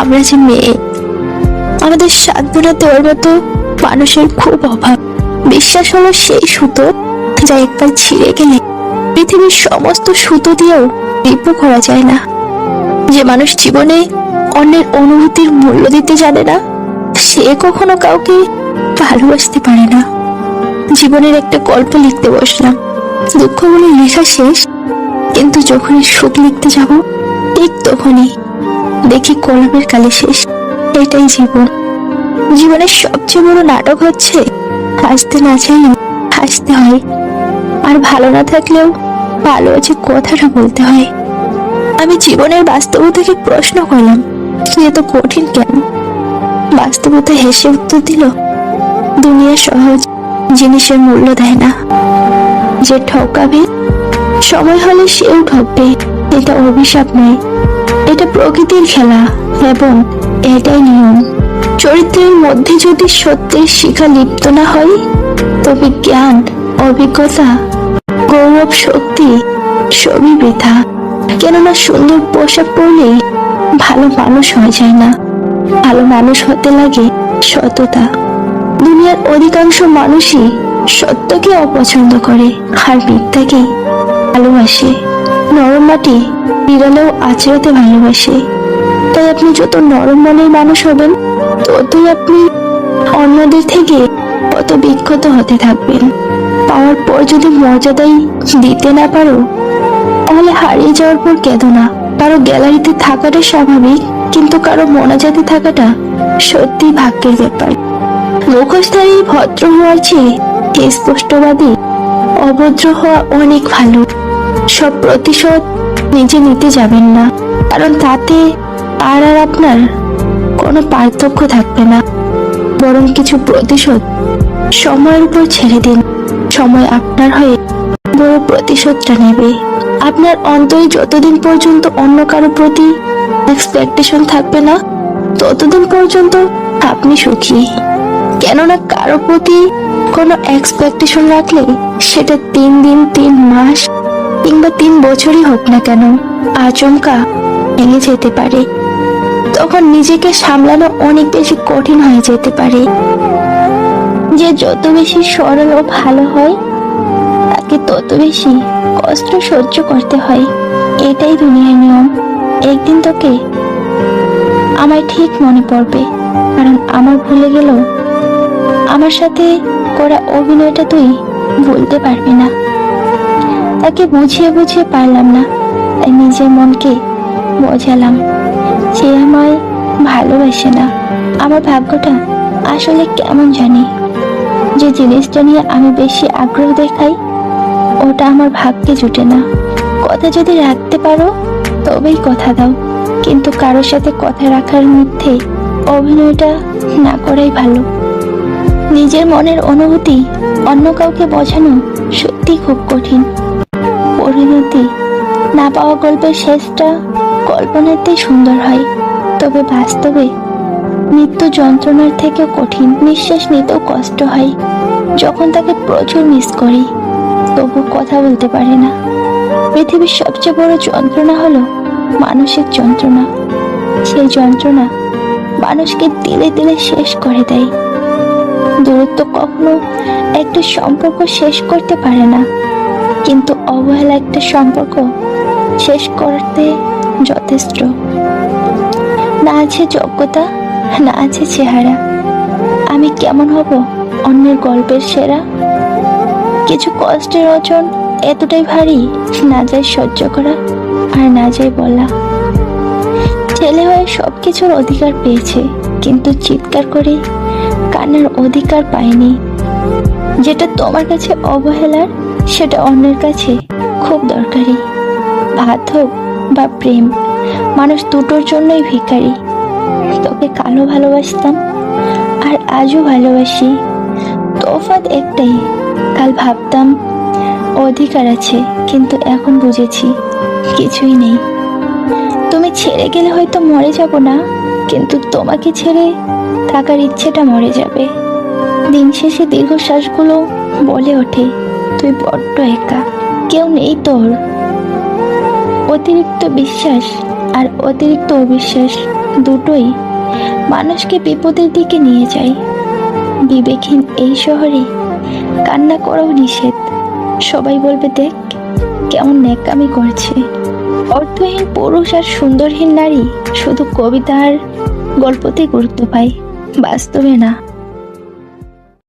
আমরা যে মেয়ে, আমাদের সান্ত্বনা দেওয়ার মতো মানুষের খুব অভাব। বিশ্বাস হলো সেই সুতো যা একবার ছিঁড়ে গেলে পৃথিবীর সমস্ত সুতো দিয়েও রিপু করা যায় না। যে মানুষ জীবনে অন্যের অনুভূতির মূল্য দিতে জানে না, সে কখনো কাউকে ভালোবাসতে পারে না। জীবনের একটা গল্প লিখতে বসলাম। দুঃখগুলো লেখা শেষ, কিন্তু যখনই সুখ লিখতে যাব, ঠিক তখনই দেখি কলমের কালে শেষ। এটাই জীবন। জীবনের সবচেয়ে বড় নাটক হচ্ছে, হাসতে না চাইলেও হাসতে হয়। আর ভালো না থাকলেও ভালো আছে কথাটা বলতে হয়। আমি জীবনের বাস্তবতাকে প্রশ্ন করলাম তুই এত কঠিন কেন? বাস্তবতা হেসে উত্তর দিল, দুনিয়া সহজ, জিনিসের মূল্য দেয় না। যে ঠকাবে, সময় হলে সেও ঠকবে। এটা অভিশাপ নয়। এটা প্রকৃতির খেলা, এবং এটাই নিয়ম। চরিত্রের মধ্যে যদি সত্যের শিখা লিপ্ত না হয়, তবে জ্ঞান, অভিজ্ঞতা, গৌরব, শক্তি সবই বৃথা। কেননা সুন্দর পোশাক পরলেই ভালো মানুষ হয়ে যায় না। ভালো মানুষ হতে লাগে সততা। দুনিয়ার অধিকাংশ মানুষই সত্যকে অপছন্দ করে, আর মিথ্যাকেই ভালোবাসে। নরম মাটি বিড়ালেও আচড়াতে ভালোবাসে। তাই আপনি যত নরম মনের মানুষ হবেন, ততই আপনি অন্যদের থেকে কত বিক্ষত হতে থাকবেন। পাওয়ার পর যদি মর্যাদাই দিতে না পারো, তাহলে হারিয়ে যাওয়ার পর কেঁদো না। কারও গ্যালারিতে থাকাটা স্বাভাবিক, কিন্তু কারও মনাজাতে থাকাটা সত্যি ভাগ্যের ব্যাপার। মুখোশধারী ভদ্র হওয়ার চেয়ে স্পষ্টবাদী অভদ্র হওয়া অনেক ভালো। সব প্রতিশোধ নিজে নিতে যাবেন না, কারণ তাতে আর আর আপনার কোনো পার্থক্য থাকবে না। বরং কিছু প্রতিশোধ সময়ের উপর ছেড়ে দিন। সময় আপনার হয়ে বড় প্রতিশোধটা নেবে। আপনার অন্তরে যতদিন পর্যন্ত অন্য কারও প্রতি এক্সপেকটেশন থাকবে না, ততদিন পর্যন্ত আপনি সুখী। কেননা কারও প্রতি কোনো এক্সপেকটেশন রাখলে সেটা তিন দিন, তিন মাস কিংবা তিন বছরই হোক না কেন, আচমকা ভেঙে যেতে পারে। তখন নিজেকে সামলানো অনেক বেশি কঠিন হয়ে যেতে পারে। যে যত বেশি সরল ও ভালো হয়, তাকে তত বেশি কষ্ট সহ্য করতে হয়। এটাই দুনিয়ার নিয়ম। একদিন তোকে আমায় ঠিক মনে পড়বে, কারণ আমার ভুলে গেলেও আমার সাথে করা অভিনয়টা তুই ভুলতে পারবি না। তাকে বুঝিয়ে বুঝিয়ে পারলাম না। তাই নিজের মনকে বোঝালাম সে আমায় ভালোবাসে না। আমার ভাগ্যটা আসলে কেমন জানি? যে জিনিসটা নিয়ে আমি বেশি আগ্রহ দেখাই, ওটা আমার ভাগ্যে জুটে না। কথা যদি রাখতে পারো, তবেই কথা দাও। কিন্তু কারোর সাথে কথা রাখার মধ্যে অভিনয়টা না করাই ভালো। নিজের মনের অনুভূতি অন্য কাউকে বোঝানো সত্যি খুব কঠিন। পরিণতি না পাওয়া গল্পের শেষটা কল্পনাতেই সুন্দর হয়। তবে বাস্তবে মৃত্যু যন্ত্রণার থেকেও কঠিন। নিঃশ্বাস নিতেও কষ্ট হয়। যখন তাকে প্রচুর মিস করি, তবু কথা বলতে পারে না। পৃথিবীর সবচেয়ে বড় যন্ত্রণা হলো মানসিক যন্ত্রণা। সেই যন্ত্রণা মানুষকে দিলে দিলে শেষ করে দেয়। দূরত্ব কখনো একটা সম্পর্ক শেষ করতে পারে না। কিন্তু অবহেলা একটা সম্পর্ক শেষ করতে যথেষ্ট। না আছে যোগ্যতা, না আছে চেহারা। আমি কেমন হব অন্যের গল্পের সেরা? কিছু কষ্টের ওজন এতটাই ভারী, না যায় সহ্য করা আর না যায় বলা। ছেলে হয়ে সব কিছুর অধিকার পেয়েছে, কিন্তু চিৎকার করে কান্নার অধিকার পায়নি যেটা তোমার কাছে অবহেলার সেটা অন্যের কাছে খুব দরকারি। ভাত হোক বা প্রেম, মানুষ দুটোর জন্যই ভিখারি। তোকে কালো ভালোবাসতাম আর আজও ভালোবাসি। তফাৎ একটাই, কাল ভাবতাম অধিকার আছে, কিন্তু এখন বুঝেছি কিছুই নেই। তুমি ছেড়ে গেলে হয়তো মরে যাব না, কিন্তু তোমাকে ছেড়ে থাকার ইচ্ছেটা মরে যাবে। দিন শেষে দীর্ঘশ্বাসগুলো বলে ওঠে। তুই বড্ড একা। কেউ নেই তোর। অতিরিক্ত বিশ্বাস আর অতিরিক্ত অবিশ্বাস দুটোই মানুষকে বিপদের দিকে নিয়ে যায়। বিবেকহীন এই শহরে কান্না করাও নিষেধ। সবাই বলবে, দেখ, কেমন ন্যাকামি করছে। অর্থহীন পুরুষ আর সুন্দরহীন নারী শুধু কবিতার গল্পতে গুরুত্ব পায়। বাস্তবে না।